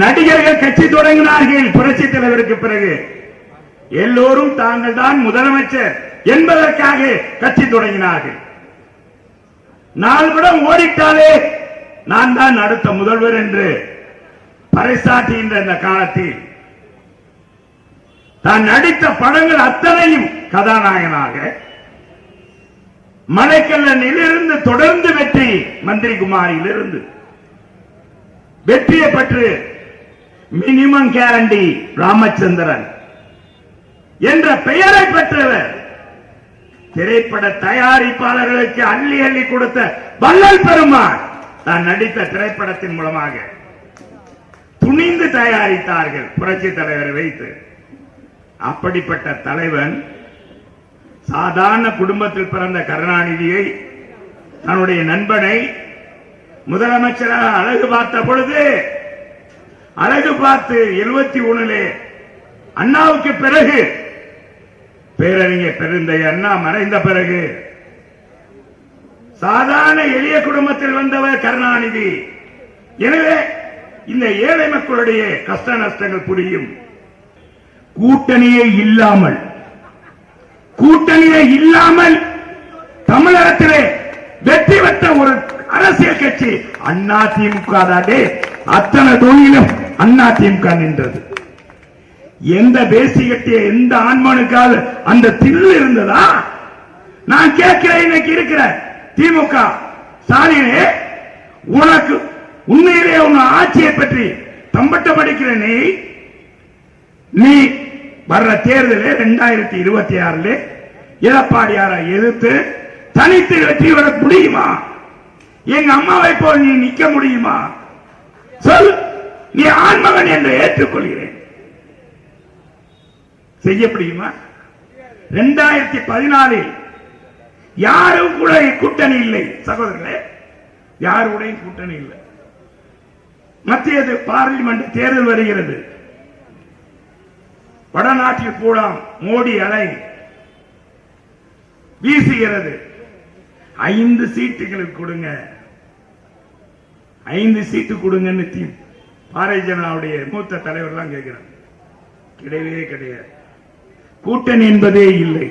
நடிகர்கள் கட்சி தொடங்கினார்கள். புரட்சி தலைவருக்கு பிறகு. எல்லோரும் தாங்கள் தான் முதலமைச்சர் என்பதற்காக கட்சி தொடங்கினார்கள். நாலு ஓடிட்டாலே நான் தான் அடுத்த முதல்வர் என்று பறைசாற்றுகின்ற இந்த காலத்தில் தான் நடித்த படங்கள் அத்தனையும் கதாநாயகனாக மலைக்கல்லனிலிருந்து தொடர்ந்து வெற்றி மந்திரி குமாரியிலிருந்து வெற்றியை பெற்று மினிமம் கேரண்டி ராமச்சந்திரன் என்ற பெயரை பெற்றவர். திரைப்பட தயாரிப்பாளர்களுக்கு அள்ளி அள்ளி கொடுத்த வள்ளல் பெருமாள் தான் நடித்த திரைப்படத்தின் மூலமாக துணிந்து தயாரித்தார்கள் புரட்சி தலைவரை வைத்து. அப்படிப்பட்ட தலைவன் சாதாரண குடும்பத்தில் பிறந்த கருணாநிதியை தன்னுடைய நண்பனை முதலமைச்சராக அழகு பார்த்த பொழுது அழகு பார்த்து எழுபத்தி ஒண்ணுலே அண்ணாவுக்கு பிறகு பேரறிஞர் பெருந்தை அண்ணா மறைந்த பிறகு சாதாரண எளிய குடும்பத்தில் வந்தவர் கருணாநிதி. எனவே இந்த ஏழை மக்களுடைய கஷ்ட நஷ்டங்கள் புரியும். கூட்டணியே இல்லாமல் கூட்டணியே இல்லாமல் தமிழகத்திலே வெற்றி பெற்ற ஒரு அரசியல் கட்சி அண்ணா திமுக தானே அத்தனை தொழிலும் அண்ணா திமுக நின்றது. எந்த பேசி கட்டிய எந்த ஆண்மனுக்காவது அந்த தில்லு இருந்ததா? நான் கேட்கிறேன் இன்னைக்கு இருக்கிற திமுக ஸ்டாலினே உனக்கு உண்மையிலே உன் ஆட்சியை பற்றி தம்பட்ட படிக்கிற நீ. நீ வர்ற தேர்தலில் இரண்டாயிரத்தி இருபத்தி ஆறுல எடப்பாடியாரை எதிர்த்து தனித்து வெற்றி வர முடியுமா? எங்க அம்மாவை போல் நீ நிக்க முடியுமா? சொல் நீ ஆண்மகன் என்று ஏற்றுக்கொள்கிறேன். செய்ய முடியுமா? இரண்டாயிரத்தி பதினாலில் யாரும் கூட கூட்டணி இல்லை. சகோதரர்களே யாருடையும் கூட்டணி இல்லை? மத்திய பார்லிமெண்ட் தேர்தல் வருகிறது. வடநாட்டில் கூட மோடி அலை வீசுகிறது. ஐந்து சீட்டுகளுக்கு கொடுங்க. ஐந்து சீட்டு கொடுங்கன்னு தீம் பாரதிய ஜனதாவுடைய மூத்த தலைவர்லாம் கேட்கிறார் கிடையவே கிடையாது. கூட்டணி என்பதே இல்லை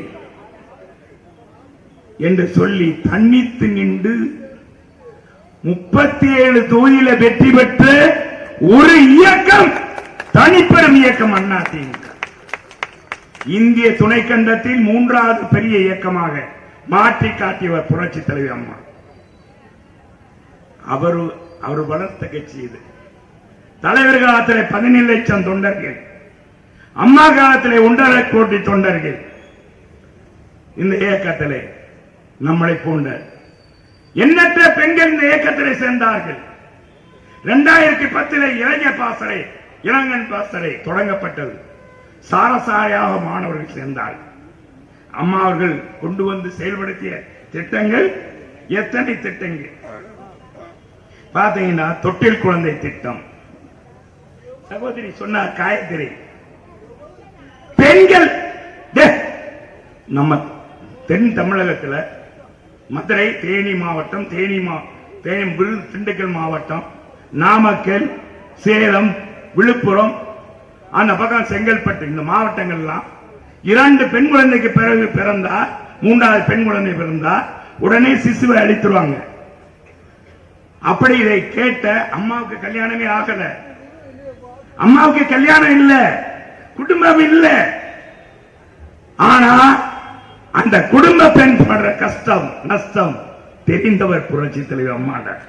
என்று சொல்லி தன்னித்து நின்று முப்பத்தி ஏழு தொகுதியில வெற்றி பெற்ற ஒரு இயக்கம் தனிப்பெரும் இயக்கம் அண்ணா திமுக. இந்திய துணைக்கண்டத்தில் மூன்றாவது பெரிய இயக்கமாக மாற்றி காட்டியவர் புரட்சி தலைவி அம்மா. அவர் அவர் வளர்த்த கட்சி இது. தலைவர் காலத்தில் பதினேழு லட்சம் தொண்டர்கள். அம்மா காலத்தில் ஒன்றரை கோடி தொண்டர்கள். இந்த இயக்கத்தில் நம்மளை போன்ற எண்ணற்ற பெண்கள் இந்த இயக்கத்திலே சேர்ந்தார்கள். இரண்டாயிரத்தி பத்தில் இளைஞர் பாசறை இளங்கன் பாசறை தொடங்கப்பட்டது. சாரசாரியாக மாணவர்கள் சேர்ந்தார்கள் அம்மா அவர்கள் கொண்டு வந்து செயல்படுத்திய திட்டங்கள் எத்தனை திட்டங்கள்? பாத்தீங்கன்னா தொட்டில் குழந்தை திட்டம். சகோதரி சொன்னா காயத்ரி பெண்கள் நம்ம தென் தமிழகத்துல மதுரை தேனி மாவட்டம் தேனி மா தேனி திண்டுக்கல் மாவட்டம் நாமக்கல் சேலம் விழுப்புரம் அந்த பக்கம் செங்கல்பட்டு இந்த மாவட்டங்கள்லாம் இரண்டு பெண் குழந்தைக்கு பிறகு பிறந்தா மூன்றாவது பெண் குழந்தை பிறந்தா உடனே சிசுவை அழித்துருவாங்க. அப்படி இதை கேட்ட அம்மாவுக்கு கல்யாணமே ஆகல. அம்மாவுக்கு கல்யாணம் இல்ல. குடும்பம் இல்ல. ஆனா அந்த குடும்ப பெண் படுற கஷ்டம் நஷ்டம் தெரிந்தவர் புரட்சி தலைவர் அம்மாட